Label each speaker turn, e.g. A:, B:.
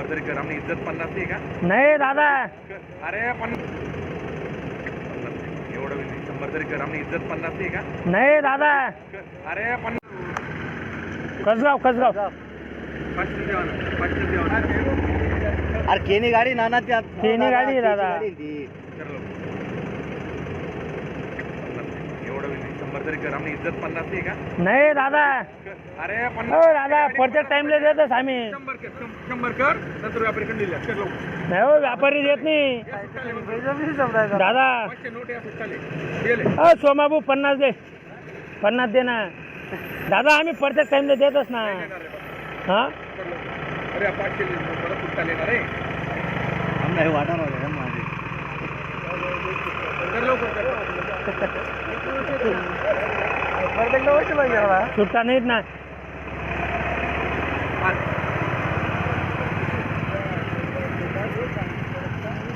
A: शंभर तरी कर. आम्ही इज्जत पन्नास आहे का?
B: नाही दादा.
A: अरे पण एवढं बी नाही. शंभर तरी कर. आम्ही इज्जत पन्नास आहे का?
B: नाही दादा.
A: अरे पण
B: कसगाव कसगाव.
A: पाचशे द्यावा ना पाचशे द्यावा ना
C: अरे केनी गाडी ना ना त्यात.
B: केनी गाडी दादा.
C: केनी गाडी ती.
A: कर लवकर. एवढं बी नाही. शंभर तरी कर आम्ही इज्जत पन्नास आहे का?
B: नाही दादा.
A: अरे
B: हो दादा प्रत्येक टाइमला देतच आम्ही.
A: शंभर कर शं- शंभर कर नंतर व्यापारीकडे दिल्या कर लवकर.
B: नाही हो व्यापारी देत नाही. दादा.
A: पाचशे नोट गेले
B: हो सोमाबू पन्नास दे. पन्नास दे ना. दादा आम्ही प्रत्येक टाइमला देतच ना. हा?
A: कर लवकर. अरे पाचशे परत कुठं येणार आहे?
C: आम्हाला वाटाणा होतं ना माझे.
A: कर लवकर कर
B: नाहीत ना